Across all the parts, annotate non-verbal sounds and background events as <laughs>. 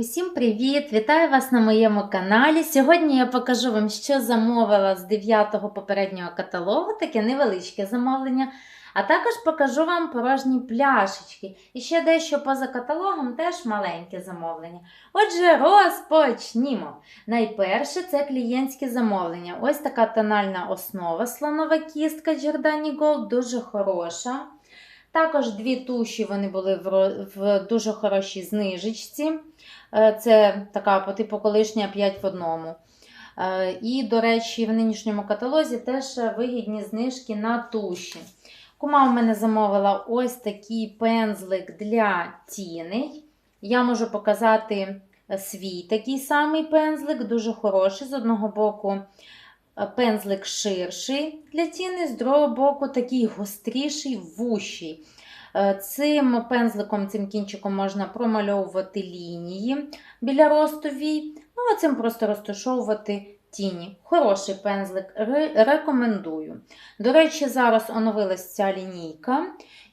Усім привіт! Вітаю вас на моєму каналі. Сьогодні я покажу вам, що замовила з 9-го попереднього каталогу, таке невеличке замовлення. А також покажу вам порожні пляшечки. І ще дещо поза каталогом теж маленьке замовлення. Отже, розпочнімо. Найперше це клієнтське замовлення. Ось така тональна основа слонова кістка Giordani Gold, дуже хороша. Також дві туші вони були в, в дуже хорошій знижечці. Е, Це така по типу колишня 5 в одному. Е, І, до речі, в нинішньому каталозі теж вигідні знижки на туші. Кума в мене замовила ось такий пензлик для тіней. Я можу показати е, свій такий самий пензлик, дуже хороший. З одного боку пензлик ширший для тіни, з другого боку такий гостріший, вущий. Е, Цим пензликом, цим кінчиком можна промальовувати лінії біля ростовій, ну а цим просто розташовувати тіні. Хороший пензлик, рекомендую. До речі, зараз оновилась ця лінійка.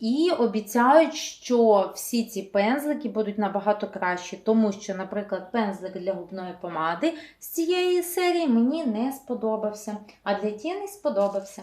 І обіцяють, що всі ці пензлики будуть набагато кращі, тому що, наприклад, пензлик для губної помади з цієї серії мені не сподобався, а для тіни сподобався.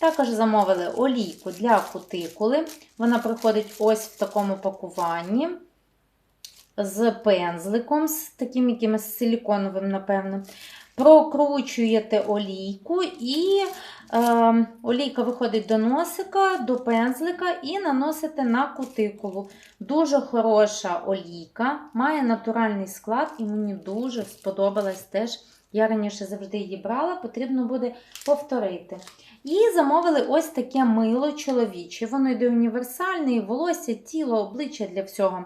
Також замовили олійку для кутикули. Вона приходить ось в такому пакуванні з пензликом, з таким якимось силіконовим, напевно. Прокручуєте олійку, і е, олійка виходить до носика, до пензлика і наносите на кутикулу. Дуже хороша олійка, має натуральний склад, і мені дуже сподобалась теж. Я раніше завжди її брала, потрібно буде повторити. І замовили ось таке мило чоловіче. Воно йде універсальне, волосся, тіло, обличчя для всього.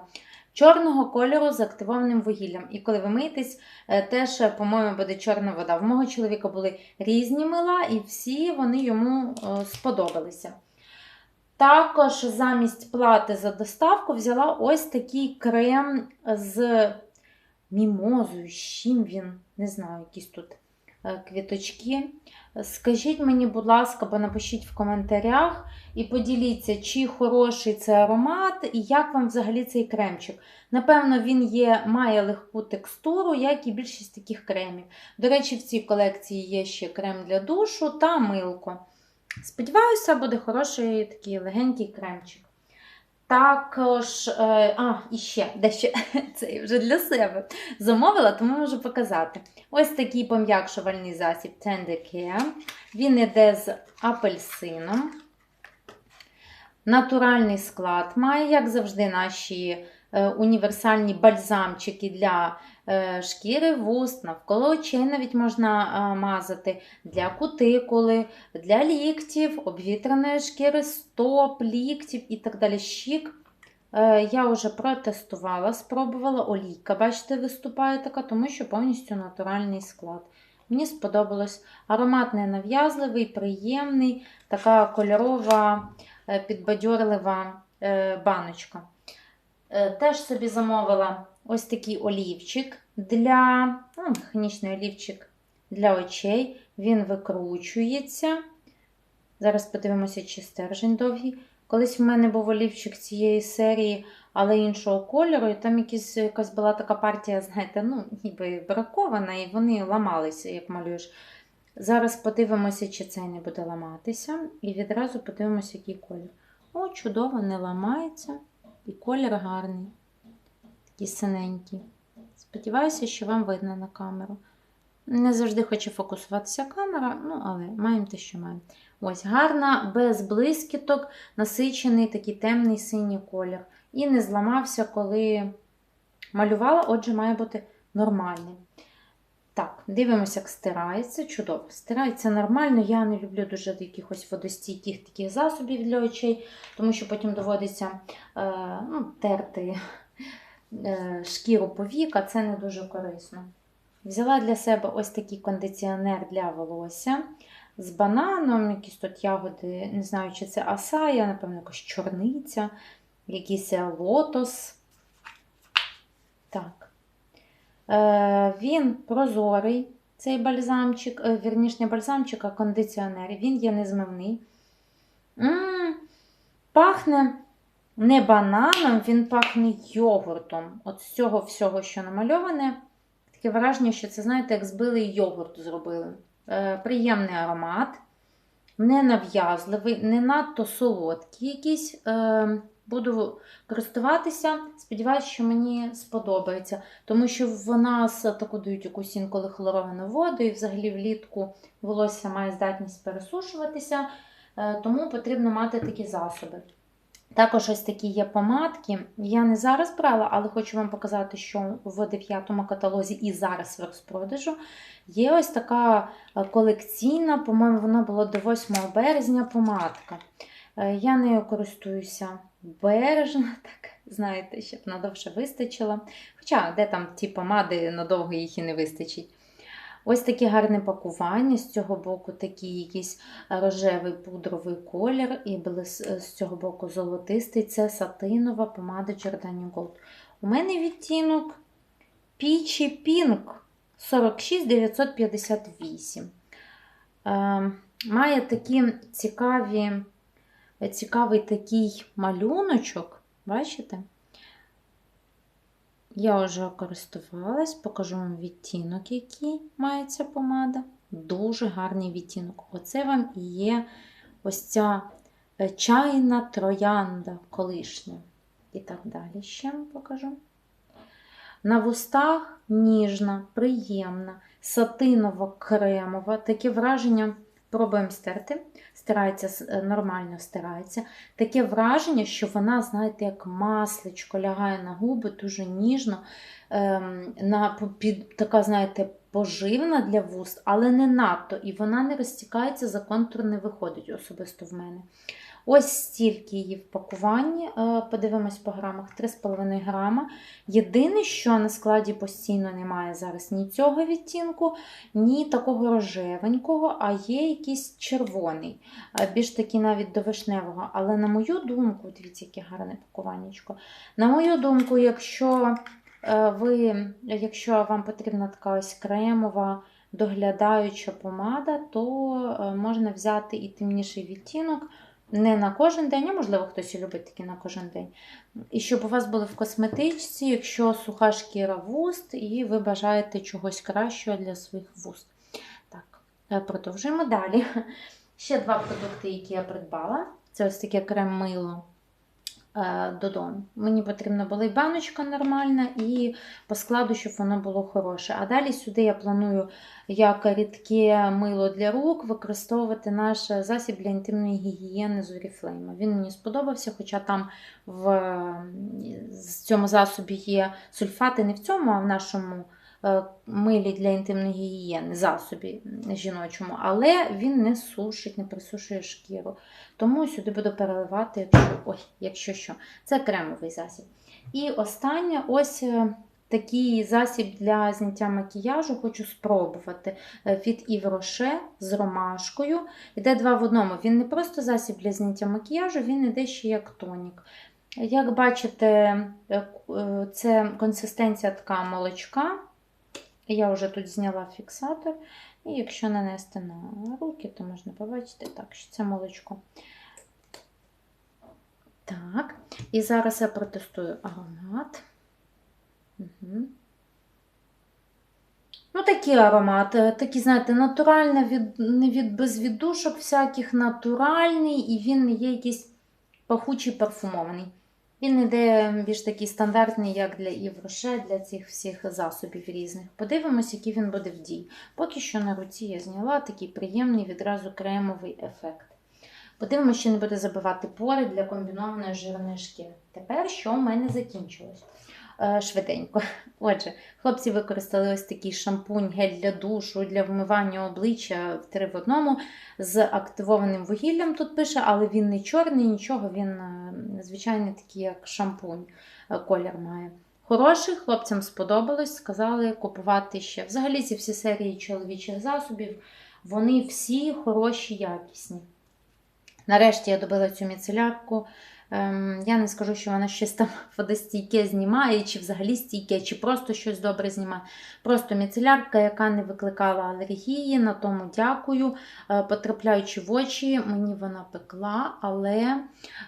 Чорного кольору з активованим вугіллям. І коли ви миєтесь, е, теж, е, по-моєму, буде чорна вода. В мого чоловіка були різні мила, і всі вони йому е, сподобалися. Також замість плати за доставку взяла ось такий крем з мімозою. З чим він? Не знаю, якісь тут квіточки. Скажіть мені, будь ласка, або напишіть в коментарях і поділіться, чи хороший це аромат, і як вам взагалі цей кремчик. Напевно, він є, має легку текстуру, як і більшість таких кремів. До речі, в цій колекції є ще крем для душу та милко. Сподіваюся, буде хороший такий легенький кремчик. Також, е, а, і ще дещо <laughs> це вже для себе замовила, тому можу показати. Ось такий пом'якшувальний засіб Care. Він іде з апельсином. Натуральний склад має, як завжди, наші е, універсальні бальзамчики для шкіри вуст, навколо очей навіть можна е, мазати, для кутикули, для ліктів, обвітреної шкіри, стоп, ліктів і так далі. Щік. Е, Я вже протестувала, спробувала олійка. Бачите, виступає така, тому що повністю натуральний склад. Мені сподобалось. Аромат не нав'язливий, приємний, така кольорова, е, підбадьорлива е, баночка. Е, Теж собі замовила ось такий олівчик для ну, механічний олівчик для очей. Він викручується. Зараз подивимося, чи стержень довгий. Колись в мене був олівчик цієї серії, але іншого кольору, і там якісь, якась була така партія, знаєте, ну, ніби бракована, і вони ламалися, як малюєш. Зараз подивимося, чи цей не буде ламатися. І відразу подивимося, який колір. О, чудово, не ламається. І колір гарний. Такий синенький. Сподіваюся, що вам видно на камеру. Не завжди хоче фокусуватися камера, ну, але маємо те, що маємо. Ось гарна, без блискіток, насичений такий темний синій колір. І не зламався, коли малювала, отже, має бути нормальним. Так, дивимося, як стирається. Чудово. Стирається нормально. Я не люблю дуже якихось водостійких таких засобів для очей, тому що потім доводиться е, ну, терти шкіру повік, а це не дуже корисно. Взяла для себе ось такий кондиціонер для волосся з бананом, якісь тут ягоди, не знаю, чи це асая, напевно, якась чорниця, якийсь лотос. Так. Е, він прозорий, цей бальзамчик, е, вірніш, не бальзамчик, а кондиціонер. Він є незмивний. М, пахне не бананом, він пахне йогуртом. От з цього всього, що намальоване, таке враження, що це, знаєте, як збили йогурт зробили. Е, приємний аромат, не нав'язливий, не надто солодкий якийсь. Е, буду користуватися. Сподіваюся, що мені сподобається, тому що в нас таку дають якусь інколи хлоровану воду, і взагалі влітку волосся має здатність пересушуватися, е, тому потрібно мати такі засоби. Також ось такі є помадки. Я не зараз брала, але хочу вам показати, що в 9 каталозі і зараз в розпродажу є ось така е, колекційна, по-моєму, вона була до 8 березня помадка. Е, Я нею користуюся бережно, <laughs> так, знаєте, щоб надовше вистачило. Хоча, де там ті помади, надовго їх і не вистачить. Ось таке гарне пакування. З цього боку такий якийсь рожевий пудровий колір, і з цього боку золотистий. Це сатинова помада Giordani Gold. У мене відтінок Peachy Pink 46958. Е, має такі цікаві, цікавий такий малюночок. Бачите? Я вже користувалась, покажу вам відтінок, який має ця помада. Дуже гарний відтінок. Оце вам і є ось ця е, чайна троянда колишня. І так далі ще вам покажу. На вустах ніжна, приємна, сатиново-кремова. Таке враження, пробуємо стерти. Стирається е, нормально стирається. Таке враження, що вона, знаєте, як масличко лягає на губи, дуже ніжно, ем, на, під, така, знаєте, поживна для вуст, але не надто. І вона не розтікається, за контур не виходить особисто в мене. Ось стільки її в пакуванні. Е, Подивимось по грамах 3,5 грама. Єдине, що на складі постійно немає зараз ні цього відтінку, ні такого рожевенького, а є якийсь червоний, е, більш такий навіть до вишневого. Але на мою думку, дивіться, яке гарне пакуваннячко. На мою думку, якщо е, ви, якщо вам потрібна така ось кремова, доглядаюча помада, то можна взяти і темніший відтінок. Не на кожен день, а можливо, хтось і любить такі на кожен день. І щоб у вас були в косметичці, якщо суха шкіра вуст, і ви бажаєте чогось кращого для своїх вуст. Так, е, продовжуємо далі. Ще два продукти, які я придбала. Це ось таке крем-мило е, додому. Мені потрібна була і баночка нормальна, і по складу, щоб воно було хороше. А далі сюди я планую як рідке мило для рук використовувати наш засіб для інтимної гігієни з Oriflame. Він мені сподобався, хоча там в цьому засобі є сульфати не в цьому, а в нашому е, милі для інтимної гігієни, засобі жіночому, але він не сушить, не присушує шкіру. Тому сюди буду переливати, якщо, ой, якщо що. Це кремовий засіб. І останнє ось. е, Такий засіб для зняття макіяжу хочу спробувати е, від Yves Rocher з ромашкою. Іде два в одному. Він не просто засіб для зняття макіяжу, він іде ще як тонік. Як бачите, е, е, це консистенція така молочка. Я вже тут зняла фіксатор. І якщо нанести на руки, то можна побачити так, що це молочко. Так, і зараз я протестую аромат. Угу. Ну, такий аромат, такий, знаєте, натуральний, від, не від без віддушок всяких, натуральний, і він є якийсь пахучий парфумований. Він іде більш такий стандартний, як для Івроше, для цих всіх засобів різних. Подивимось, який він буде в дії. Поки що на руці я зняла такий приємний відразу кремовий ефект. Подивимося, чи не буде забивати пори для комбінованої жирної шкіри. Тепер, що в мене закінчилось? Е, Швиденько. <laughs> Отже, хлопці використали ось такий шампунь, гель для душу, для вмивання обличчя в три в одному з активованим вугіллям тут пише, але він не чорний, нічого, він е, звичайний такий, як шампунь, е, колір має. Хороший, хлопцям сподобалось, сказали купувати ще. Взагалі ці всі серії чоловічих засобів, вони всі хороші, якісні. Нарешті я добила цю міцелярку я не скажу, що вона щось там <laughs> водостійке знімає, чи взагалі стійке, чи просто щось добре знімає. Просто міцелярка, яка не викликала алергії, на тому дякую. Е, потрапляючи в очі, мені вона пекла, але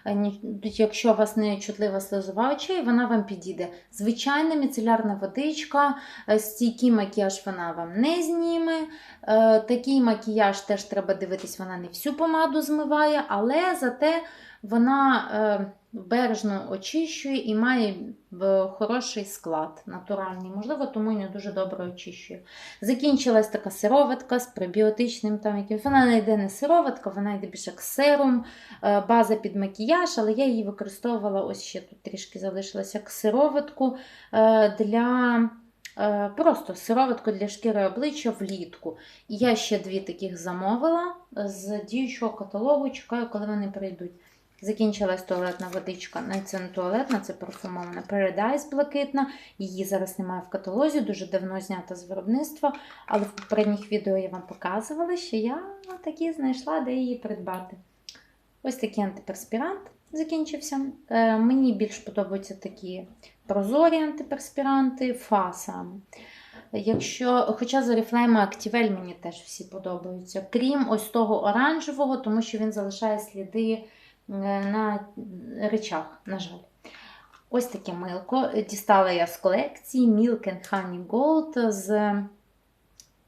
е, якщо у вас не чутлива сльозова очей, вона вам підійде. Звичайна міцелярна водичка, е, стійкий макіяж вона вам не зніме. Такий макіяж теж треба дивитись, вона не всю помаду змиває, але зате вона е, бережно очищує і має е, хороший склад натуральний. Можливо, тому не дуже добре очищує. Закінчилась така сироватка з пребіотичним там якимось. Вона не йде не сироватка, вона йде більше як серум, е, база під макіяж, але я її використовувала ось ще тут трішки залишилася як сироватку для. Просто сироватку для шкіри обличчя влітку. Я ще дві таких замовила з діючого каталогу. Чекаю, коли вони прийдуть. Закінчилась туалетна водичка. Це туалетна, це парфумована Paradise блакитна. Її зараз немає в каталозі, дуже давно знята з виробництва. Але в попередніх відео я вам показувала, що я такі знайшла, де її придбати. Ось такий антиперспірант закінчився. Е, мені більш подобаються такі прозорі антиперспіранти, фа саме. Якщо, хоча з Oriflame Activell мені теж всі подобаються, крім ось того оранжевого, тому що він залишає сліди на речах, на жаль. Ось таке милко. Дістала я з колекції Milk and Honey Gold з.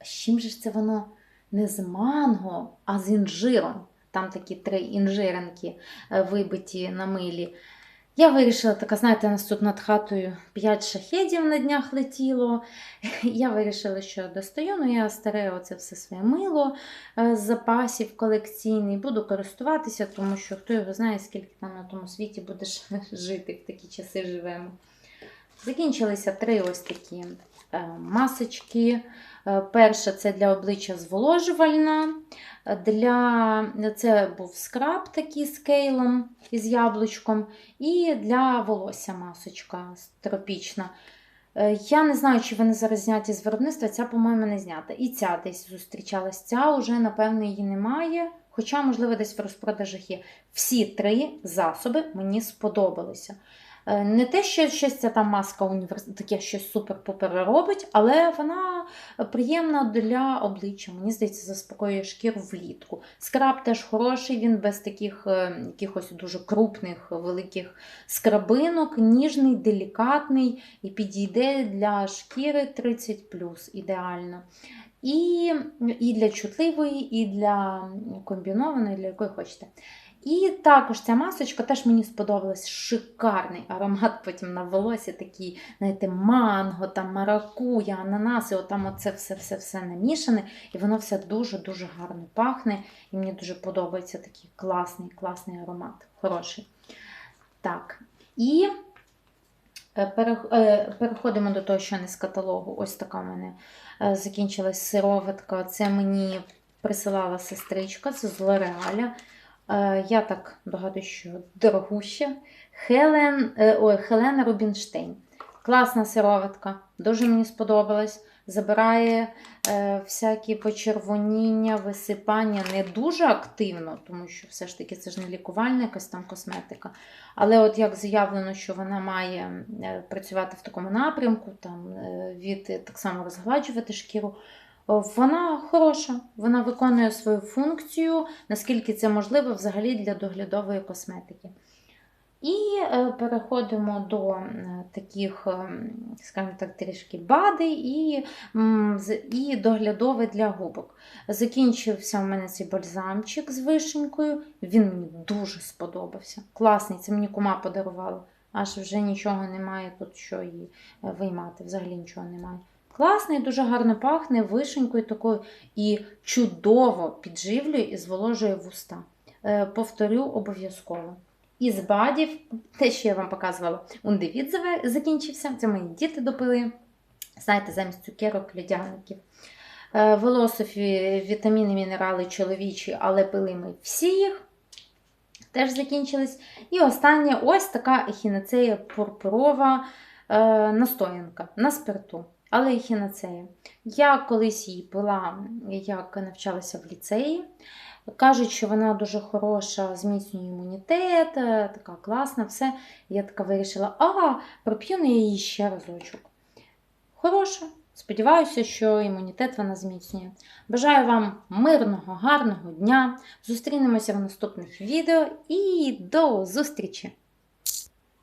з чим же це воно? Не з манго, а з інжиром. Там такі три інжиринки е, вибиті на милі. Я вирішила, така, знаєте, у нас тут над хатою 5 шахедів на днях летіло. <laughs> Я вирішила, що достаю, ну я старе оце все своє мило е, з запасів колекційний, буду користуватися, тому що хто його знає, скільки там на тому світі будеш <laughs> жити, в такі часи живемо. Закінчилися три ось такі е, масочки. Е, Перша це для обличчя зволожувальна. Е, Для... Це був скраб такий з кейлом із яблучком. І для волосся масочка тропічна. Я не знаю, чи вони зараз зняті з виробництва, ця, по-моєму, не знята. І ця десь зустрічалась. Ця вже, напевно, її немає. Хоча, можливо, десь в розпродажах є. Всі три засоби мені сподобалися. Е, Не те, що щось ця там маска універс... таке щось супер-пупер робить, але вона приємна для обличчя. Мені здається, заспокоює шкіру влітку. Скраб теж хороший, він без таких е, якихось дуже крупних, великих скрабинок, ніжний, делікатний і підійде для шкіри 30 ідеально. І, і для чутливої, і для комбінованої, для якої хочете. І також ця масочка теж мені сподобалась. Шикарний аромат потім на волосі, такий, знаєте, манго, там маракуя, ананаси, отам оце все-все-все намішане. І воно все дуже-дуже гарно пахне. І мені дуже подобається такий класний, класний аромат. Хороший. Так. І е, е, переходимо до того, що не з каталогу. Ось така в мене е, закінчилась сироватка. Це мені присилала сестричка це з Лореаля. Е, Я так догадую, що дорогуща. Хелен, е, ой, Хелена Рубінштейн. Класна сироватка, дуже мені сподобалась. Забирає е, всякі почервоніння, висипання не дуже активно, тому що все ж таки це ж не лікувальна якась там косметика. Але от як заявлено, що вона має е, працювати в такому напрямку, там, від так само розгладжувати шкіру, вона хороша, вона виконує свою функцію, наскільки це можливо взагалі для доглядової косметики. І е, переходимо до е, таких, е, скажімо так, трішки бади і, і доглядове для губок. Закінчився у мене цей бальзамчик з вишенькою. Він мені дуже сподобався. Класний, це мені кума подарувала. Аж вже нічого немає тут, що її виймати. Взагалі нічого немає. Класний, дуже гарно пахне вишенькою такою і чудово підживлює і зволожує вуста. Е, Повторю обов'язково. Із бадів, те, що я вам показувала, ундивід закінчився. Це мої діти допили. Знаєте, замість цукерок, льодяників. Е, Волосові вітаміни, мінерали чоловічі, але пили ми всі їх. Теж закінчились. І останнє ось така ехінацея пурпурова е, настоянка на спирту. Але ехінацея. Я колись її пила, як навчалася в ліцеї. Кажуть, що вона дуже хороша, зміцнює імунітет, е, така класна, все. Я така вирішила, а, проп'ю на її ще разочок. Хороша. Сподіваюся, що імунітет вона зміцнює. Бажаю вам мирного, гарного дня. Зустрінемося в наступних відео і до зустрічі!